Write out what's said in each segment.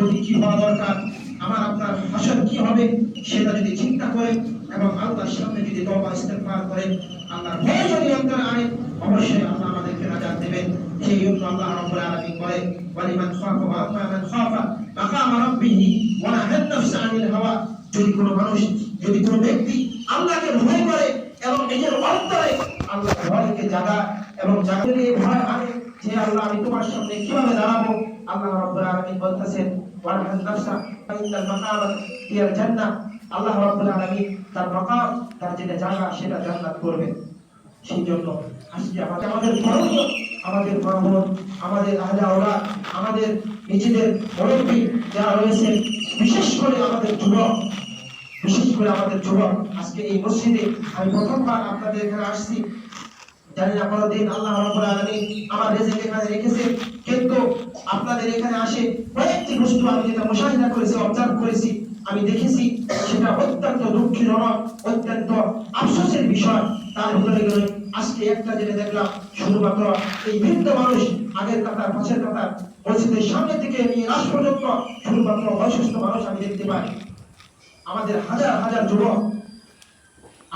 গতি কি হওয়া দরকার? আমার, আপনার ভাষণ কি হবে? সেটা যদি চিন্তা করেন এবং আল্লাহর সামনে যদি তওবা ইস্তেগফার করেন, আল্লাহর ভয় যদি অন্তরে আনেন, অবশ্যই আল্লাহ আমাদেরকে নাজাত দেবেন। সেই জন্য আল্লাহ রাব্বুল আলামিন বলেন ওয়ালিমান খাফা ওয়া আম্মা খাফা মাকামা রাব্বিহি ওয়া নাহান নাফসা আনিল হাওয়া। যদি কোনো মানুষ, যদি কোনো ব্যক্তি আল্লাহকে ভয় করে এবং নিজের অন্তরে আল্লাহ ভয়কে জাগা এবং জাগলে ভয় আনে, যে আল্লাহ আমি তোমার সামনে কীভাবে দাঁড়াবো? আল্লাহ রাব্বুল আলামিন বলতেছেন তার তার যেটা জায়গা সেটা জান্নাত করবে সেই জন্য আমাদের আমাদের আমাদের মা-বোন, আমাদের আহলে আওলাদ আমাদের নিজেদের মুরব্বী যারা রয়েছে বিশেষ করে আমাদের যুবক বিশেষ করে আমাদের যুবক আজকে এই মসজিদে আমি প্রথমবার আপনাদের এখানে আসছি জানি না কোনদিন আল্লাহ রাব্বুল আলামিন আমার রিজিক এখানে রেখেছে, কিন্তু আপনাদের এখানে আসে কয়েকটি বস্তু আমি যেটা মুশাহিদা করেছি অবজার্ভ করেছি, আমি দেখেছি, সেটা অত্যন্ত দুঃখজনক, অত্যন্ত আফসোসের বিষয়। তার ভিতরে গেলে আজকে একটা যেটা দেখলাম, শুধুমাত্র এই বৃদ্ধ মানুষ আগের কাতার পাশের কাতার মসজিদের সামনে থেকে নিয়ে রাস পর্যন্ত শুধুমাত্র বয়সস্থ মানুষ আমি দেখতে পাই। আমাদের হাজার হাজার যুবক,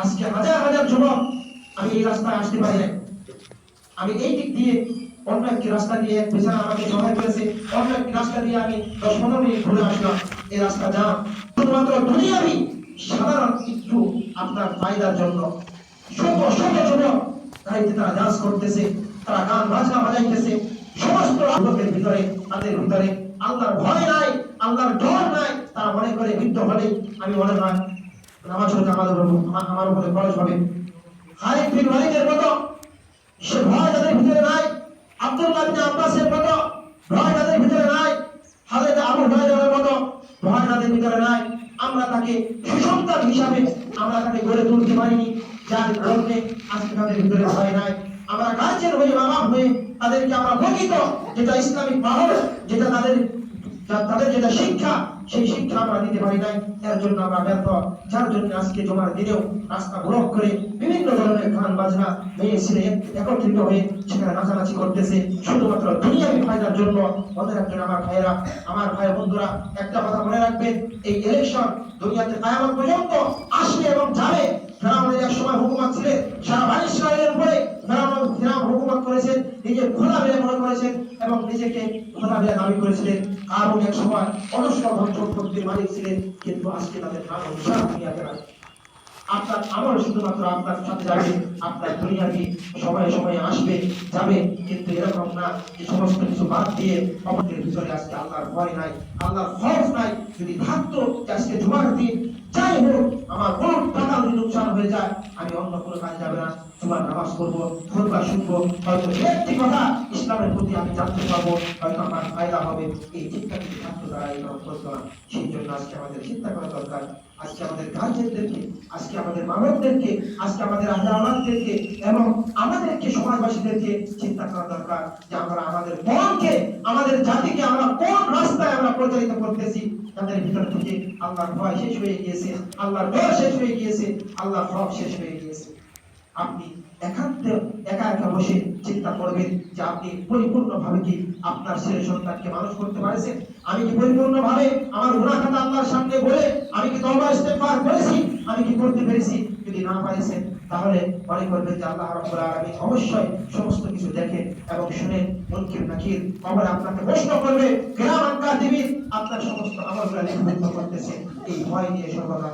আজকে হাজার হাজার যুবক আমি এই রাস্তায় আসতে পারি না আমি এই দিক দিয়ে অন্য একটি রাস্তা দিয়ে পেছনে আমাকে সহায় করেছে। অন্য একটি রাস্তা দিয়ে আমি দশ পনেরো মিনিট ঘুরে আসলাম। এই রাস্তা জাম শুধুমাত্র দুনিয়াবি সাধারণ একটু আপনার ফায়দার জন্য। তারা ডান্স করতেছে, তারা গান বাজনা বাজাইতেছে। সমস্ত যুবকের ভিতরে, তাদের ভিতরে আল্লাহর ভয় নাই, আল্লাহর ডর নাই। তারা মনে করে বৃদ্ধ হলেই আমি মনে হলে উপর আমার আমার উপরে খরচ হবে। খালিদ বিন ওয়ালিদের মতো সে ভয় তাদের ভিতরে নাই আব্দুল্লাহ বিন আব্বাসের মতো, ভয় তাদের ভিতরে নাই, হাজরত আবু হুরায়রার মতো, ভয় তাদের ভিতরে নাই। আমরা তাকে সুসন্তান হিসাবে আমরা তাকে গড়ে তুলতে পারিনি, যার কারণে আজকে তাদের ভিতরে ভয় নাই। আমরা গার্জেন হয়ে, বাবা হয়ে তাদেরকে আমরা প্রকৃত যেটা ইসলামিক মাহল যেটা তাদের তাদের যেটা শিক্ষা, সেই শিক্ষা আমরা দিতে পারি নাই। এর জন্য আমরা ব্যর্থ। যার জন্য আজকে জমার দিনেও রাস্তা ব্লক করে বিভিন্ন ধরনের গান বাজনা মেয়ে ছেলে একত্রিত হয়ে সেখানে নাচানাচি করতেছে। শুধুমাত্র দুনিয়াবি ফায়দার জন্য। মনে রাখবেন আমার ভাইয়েরা, আমার ভাই বন্ধুরা, একটা কথা মনে রাখবেন, এই ইলেকশন দুনিয়াতে কায়ামত পর্যন্ত আসবে এবং যাবে। ফেরাউনের এক সময় হুকুমত ছিলেন সারা বাণী ইসরায়েলের উপরে ফেরাউন করেছেন নিজের খোলা বেলে মনে করেছেন এবং নিজেকে খোলা বেলে দাবি করেছিলেন। কারণ এক সময় ধন সম্পত্তির মালিক ছিলেন কিন্তু আজকে তাদের নাম সারা দুনিয়াতে নাই আপনার আমল শুধুমাত্র আপনার সাথে যাবে, আপনার দুনিয়াবি সময়ে সময়ে আসবে, যাবে, কিন্তু এরকম না যে সমস্ত কিছু বাদ দিয়ে আমাদের ভিতরে আজকে আল্লাহর ভয় নাই, আল্লাহর খরচ নাই। যদি থাকতো আজকে জুমার দিন হয়ে যায়, আমি অন্য কোনো কাজে যাবে না জুমার নামাজ পড়ব খুতবা শুনব, হয়তো একটি কথা ইসলামের প্রতি আমি জানতে পারব, হয়তো আমার ফায়দা হবে। এই চিন্তা যদি থাকতো তারা এই করতো না সেই জন্য আজকে আমাদের চিন্তা করা দরকার। আজকে আমাদের গার্জেনদেরকে, আজকে আমাদের মানবদেরকে আজকে আমাদের আহ্লাদদেরকে এবং আমাদেরকে সমাজবাসীদেরকে চিন্তা করা দরকার যে আমরা আমাদের মনকে, আমাদের জাতিকে আমরা কোন প্রচারিত করতেছি, তাদের ভিতর থেকে আল্লাহর ভয় শেষ হয়ে গিয়েছে, আল্লাহর ডর শেষ হয়ে গিয়েছে, আল্লাহর রব শেষ হয়ে গিয়েছে। আপনি একান্ত, একা একা বসে চিন্তা করবেন যে আপনি পরিপূর্ণভাবে কি আপনার ছেলে সন্তানকে মানুষ করতে পারেছেন? আমি কি পরিপূর্ণভাবে আমার গুনাহ খাতা আল্লাহর সামনে বলে আমি কি তওবা ইস্তেগফার করেছি? আমি কি করতে পেরেছি? যদি না পাইছেন তাহলে মনে করবেন যে আল্লাহ রাব্বুল আলামিন অবশ্যই সমস্ত কিছু দেখে এবং শুনে মুনকির নাকির কবর আপনাকে প্রশ্ন করবে কিরামান কাতিবিন আপনার সমস্ত আমলগুলো লিপিবদ্ধ করতেছে। এই ভয় নিয়ে সর্বদা